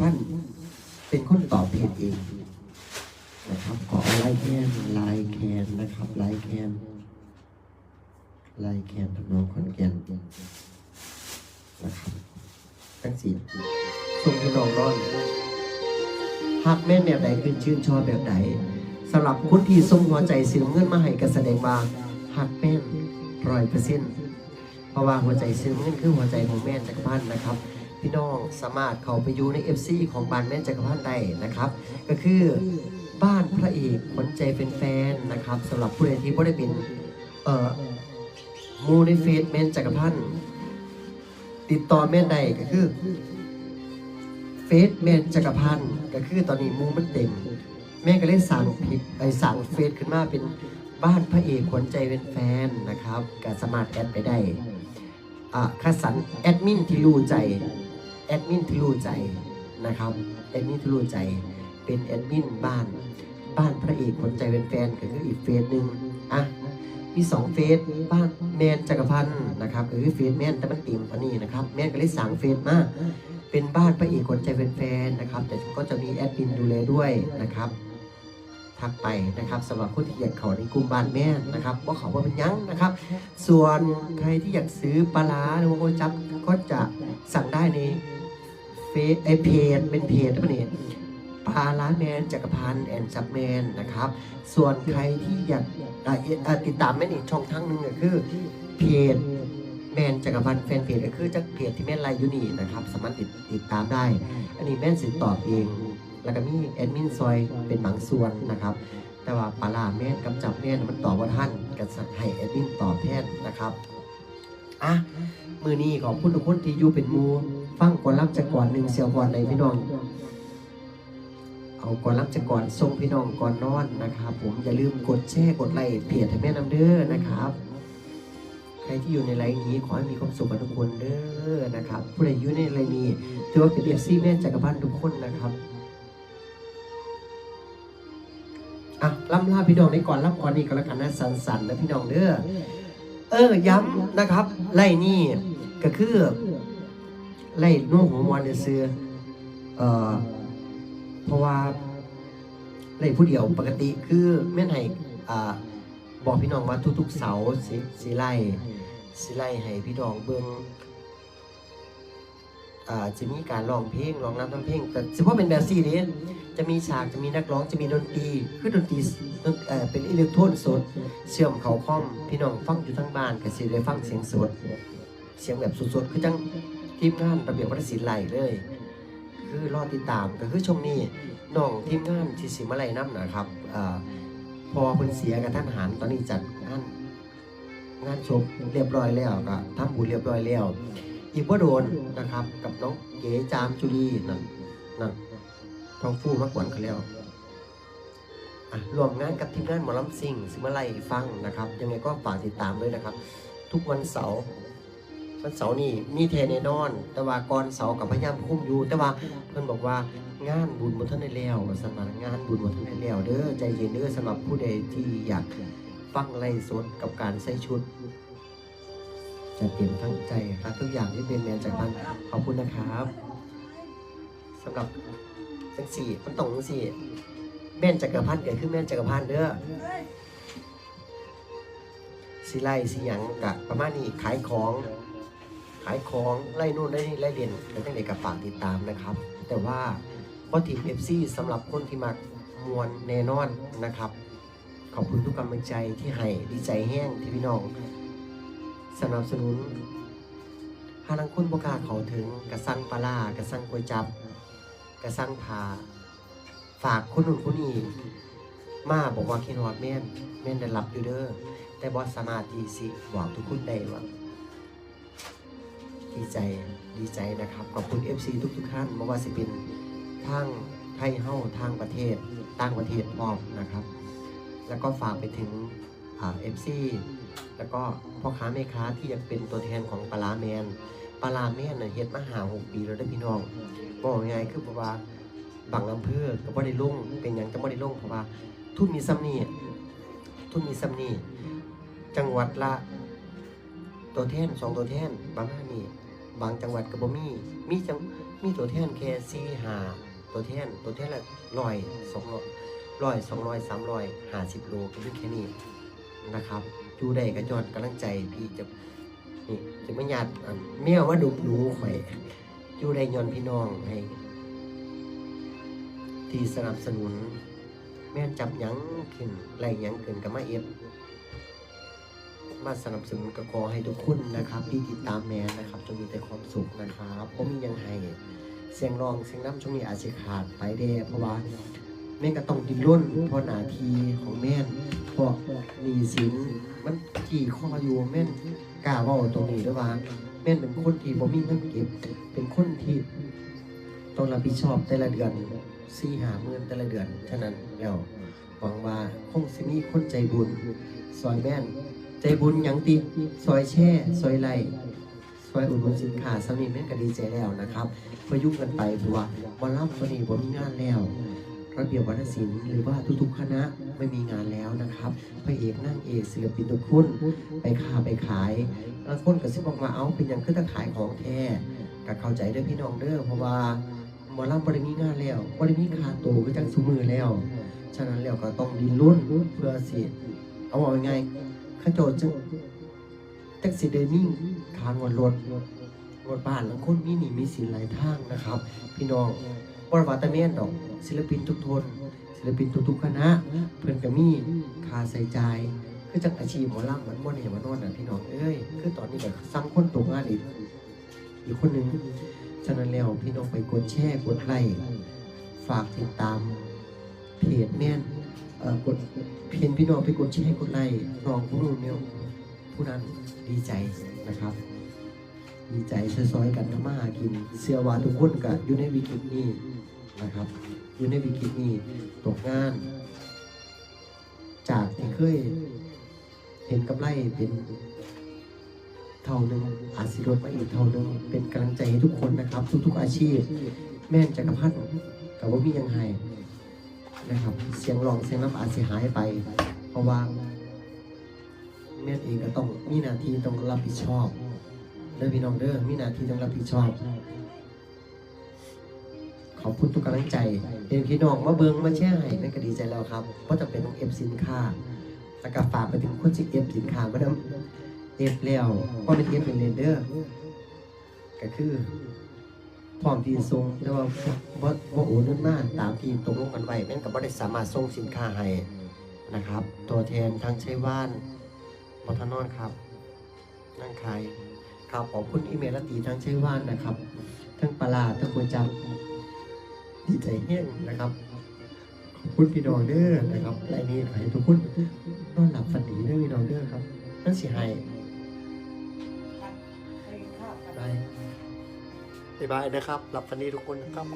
ท่านเป็นคนตอบเพจเองนะครับขอไลค์แคนไลค์แคนนะครับไลค์แคนไลค์แคนทำนองคอนแกนนะครับทั้งสี่ส่งพี่น้องร้อนหักแม่นแบบไหนคือชื่นชอบแบบไหนสำหรับคนที่ส่งหัวใจสีน้ำเงินมาให้ก็แสดงว่าหักแม่นร้อยเปอร์เซ็นต์เพราะว่าหัวใจสีน้ำเงินคือหัวใจของแม่นจักรพันนะครับ พี่น้องสามารถเข้าไปอยู่ใน FC ของบ้านแม่จักรพันธ์ได้นะครับ ก็คือบ้านพระเอกขวัญใจเป็นแฟนๆนะครับสำหรับผู้ใดที่ไม่ได้เป็นเอ่อมูในเฟซแม่นจักรพันธ์ติดต่อแม่นได้ก็คือเฟซแม่นจักรพันธ์ก็คือตอนนี้มูมันเต็ม แม่ก็เลยสั่งผิดไอ้สั่งเฟซขึ้นมาเป็นบ้านพระเอกขวัญใจเป็นแฟนนะครับก็สามารถแอดไปได้อ่าคัสรรแอดมินที่รู้ใจ แอดมินที่รู้ใจนะครับแอดมินที่รู้ใจเป็นแอดมินบ้านบ้านพระเอกคนใจเป็นแฟนก็คืออีกเฟซหนึ่งอะมีสองเฟซบ้านแมนจักรพันธ์นะครับเออเฟซแมนแต่มันติ่มอันนี้นะครับแมนก็เลยสั่งเฟซมาเป็นบ้านพระเอกคนใจเป็นแฟนนะครับ แต่ก็จะมีแอดมินดูแลด้วยนะครับ ทักไปนะครับสำหรับคนที่อยากเข้าในกลุ่มบ้านแม่นะครับว่าเขาว่าเป็นยังนะครับ ส่วนใครที่อยากซื้อปลาร้าหรือว่าโกจับก็จะสั่งได้ในเฟซไอเพจเป็นเพจนะเนี่ยปลาร้าแมนจักรพันธ์แอนซับแมนนะครับ ส่วนใครที่อยากติดตามแม่นี่ช่องทางหนึ่งก็คือเพจแมนจักรพันธ์แฟนเพจก็คือจากเพจที่แม่ไลยูนี่นะครับ สามารถติดติดตามได้ อันนี้แม่นสิตอบเอง แล้วก็มีแอดมินซอยเป็นบางส่วนนะครับ แต่ว่าปลาร้าแม่นกับจับแม่นมันตอบว่าท่านก็จะให้แอดมินตอบแทนนะครับอะมือนี้ขอบคุณทุกคนที่อยู่เป็นมูฟังก่อนรับจากก่อนหนึ่งเสียวก่อนในพี่น้องเอาก่อนรับจากก่อนส่งพี่น้องก่อนนอนนะครับ ผมอย่าลืมกดแชร์กดไลค์เพจให้แม่น้ำเด้อนะครับใครที่อยู่ในไลน์นี้ขอให้มีความสุขกับทุกคนเด้อนะครับ ผู้ใดอยู่ในไลน์นี้ถือว่าเป็นเอฟซีแม่จักรพันธ์ทุกคนนะครับ อะล่ำลาพี่น้องในก่อนรับก่อนนี้ก็แล้วกันนะสันสันนะพี่น้องเด้อเออย้ำนะครับ ไล่นี่ก็คือไล่นุ่งหัวมวนเสือเอ่อเพราะว่าไล่ผู้เดียวปกติคือแม่นให้อ่าบอกพี่น้องว่าทุกๆเสาสิสิไล่สิไล่ให้พี่น้องเบิ่ง อ่าจะมีการร้องเพลงร้องรำทำเพลงแต่เฉพาะเป็นแบบซีเรียจะมีฉากจะมีนักร้องจะมีดนตรีคือดนตรีเอ่อเป็นอิเล็กโทรนสด เชื่อมเขาคอมพี่น้องฟังอยู่ทั้งบ้านก็สิได้ฟังเสียงสด เสียงแบบสดๆคือจังทีมงานระเบียบวัฒนศิลป์ไหลเลย คือรอติดตามก็คือช่วงนี้น้องทีมงานที่สิมาไลน้ำนะครับอ่าพอเพิ่นเสียกับท่านหารตอนนี้จัดงานงานศพเรียบร้อยแล้วก็ทำบุญเรียบร้อยแล้ว อีกว่าโดนนะครับ กับน้องเก๋จามจุลีนั่นนั่นทองฟู่มากกว่าเขาแล้วอะรวมงานกับทีมงานหมอลำซิงซิมาไลฟังนะครับ ยังไงก็ฝากติดตามด้วยนะครับ ทุกวันเสาร์วันเสาร์นี่มีเทแน่นอน แต่ว่าก่อนเสาร์กับพยายามคุ้มอยู่ แต่ว่าเพิ่อนบอกว่างานบุญบนท่านได้แล้วสำหรับงานบุญบนท่านได้แล้วเด้อใจเย็นเด้อสำหรับผู้ใดที่อยากฟังไล่สดกับการใส่ชุด จะเตรียมทั้งใจครับทุกอย่างที่เป็นแมนจากบ้านขอบคุณนะครับสำหรับจังสี่มันต้องจังสี่แม่นจักรพันธ์เกิดขึ้นแม่นจักรพันธ์เด้อสิไล่สิหยังกะประมาณนี้ขายของขายของไล่นู่นไล่นี่ไล่เรียนแล้วตั้งแต่กับฝากติดตามนะครับ แต่ว่าพอทีมเอฟซีสำหรับคนที่มักมวลแน่นอนนะครับ ขอบคุณทุกกำลังใจที่ให้ดีใจแห้งที่พี่น้อง สนับสนุนหาลังคนบกาเขาถึงกระสังปลาร้ากระสังก๋วยจับ กระสั่งพาฝากคนนู้นคนนี้มาบอกว่าคิดฮอดแม่นแม่นได้รับอยู่เด้อแต่บอสามารถที่สิบอกทุกคนได้ว่าดีใจดีใจนะครับขอบคุณ FC ทุกทุกๆท่านไม่ว่าสิเป็นทางไทยเฮ้าทางประเทศต่างประเทศพร้อมนะครับ แล้วก็ฝากไปถึงเอ่า FC แล้วก็พ่อค้าแม่ค้าที่อยากเป็นตัวแทนของปลาแมนปลาแมนน่ะเฮ็ดมาหาหกปีแล้วเด้พี่น้องบอกยังไงคือเพราะว่าบางอำเภอก็บ่ได้ลงเป็นอย่างจะบ่ได้ลงเพราะว่าทุนมีซ้ำนี่ทุนมีซ้ำนี่จังหวัดละตัวแทนสองตัวแทนบางท่านี่บางจังหวัดก็บ่มีมีจังมีตัวแทนแค่สี่หาตัวแทนตัวแทนละร้อยสองร้อยร้อยสองร้อยสามร้อยห้าสิบโลก็เป็นแค่นี้นะครับ อยู่ได้ก็จอดกำลังใจพี่จะนี่จะไม่หยาดเมียว่าดุดูข่อยอยู่ได้ย้อนพี่น้องให้ที่สนับสนุน แม่จับยั้งขึ้นไรยั้งเกินกับมาเอฟมาสนับสนุนก็ขอให้ทุกคนนะครับ ที่ติดตามแม่นะครับจงมีแต่ความสุขนะครับผมมียังให้เสียงร้องเสียงน้ำช่วงนี้อาจจะขาดไปเด้เพราะว่า แม่ก็ต้องดิ้นรนเพราะหน้าทีของแม่นพราะหนีสินมันกี่ข้ออยู่แม่นกล้าว่าตรงนี้ด้วยว่า แม่นเป็นคนที่บ่มีเงินเก็บ เป็นคนที่ต้องรับผิดชอบแต่ละเดือนสี่หาเงินแต่ละเดือนฉะนั้นแล้วหวังว่าคงสิมีคนใจบุญซอยแม่น ใจบุญยังติซอยแช่ซอยไหลซอยอุดหนุนสินค้าสำนีแม่นก็ดีใจแล้วนะครับพอยุ่งกันไปเพราะว่าบอลล่ำตัวนี้ผมมีงานแล้ว ระเบียบวัฒนศิลป์หรือว่าทุกๆคณะไม่มีงานแล้วนะครับพระเอกนั่งเอกศิลปินทุกคนไปค้าไปขายบางคนก็สิบอกว่าเอาเป็นหยังคือตะขายของแท้ก็เข้าใจด้อพี่น้องเด้อเพราะว่าหมอลำบริมีงานแล้วบริมีคาโตก็จังสมือแล้ว ฉะนั้นแล้วก็ต้องดินรนเพื่อสิเอาเอาไงข้าโจรจึงแท็กซี่เดมิ่งทางวนรถรถบ้านแล้วคนมีหนีมีสินหลายทางนะครับ พี่น้อง บริวารตะเมียนดอก ศิลปินทุกทน ศิลปินทุกๆคณะ เพื่อนก็มีค่าใส่ใจคือจากอาชีพหมอลำมันม่วนเห็นมานอนน่ะพี่น้องเอ้ยคือตอนนี้ก็ซ้ำคนตกงานอีกอีกคนหนึ่งฉะนั้นแล้วพี่น้องไปกดแชร์กดไลค์ฝากติดตามเพจแม่นเอ่อกดเพียนพี่น้องไปกดแชร์กดไลค์น้องผู้นู้นเนี่ยผู้นั้นดีใจนะครับ ดีใจซอยๆกันทำมาหากิน เสื้อว่าทุกคนก็อยู่ในวิกฤตนี้ นะครับ อยู่ในวิกฤตนี้ตกงาน จากที่เคยเห็นกำไรเป็นเท่าหนึงอาจสิลดมาอีกเท่าหนึงเป็นกำลังใจให้ทุกคนนะครับ ทุก ๆ อาชีพ แม่นจักรพันธ์กับว่ามียังไงนะครับ เสียงร้องเสียงรับอาจเสียหายไป เพราะว่าแม่นเองก็ต้องมีหน้าที่ต้องรับผิดชอบเด้อพี่น้องเด้อมีหน้าที่ต้องรับผิดชอบ ขอบคุณทุกกำลังใจเห็นพี่น้องมาเบิงมาแชร์ให้นั่นก็ดีใจแล้วครับเพราะจะเป็นต้องเอฟสินค้าแล้วก็ฝากไปถึงคนที่เอฟสินค้ามาดเอฟแล้วก็เป็นเอฟเป็นเรนเดอร์ก็คือพร้อมที่ส่งแต่ว่าบ่บ่โอนเงินมาตามที่ตกลงกันไว้แม่นก็บ่ได้สามารถส่งสินค้าให้นะครับ ตัวแทนทางใชัยว่านปทนอนครับ นั่งขายครับขอบคุณอีเมลและตีทางใชัยว่านนะครับทั้งปลาทั้งก๋วยจับ ดีใจแห้งนะครับขอบคุณพี่น้องเด้อนะครับรายนี้ขอให้ทุกคนนอนหลับฝันดีเด้อพี่น้องเด้อครับนั่นสิให้บายบายนะครับหลับฝันดีทุกคนนะครับ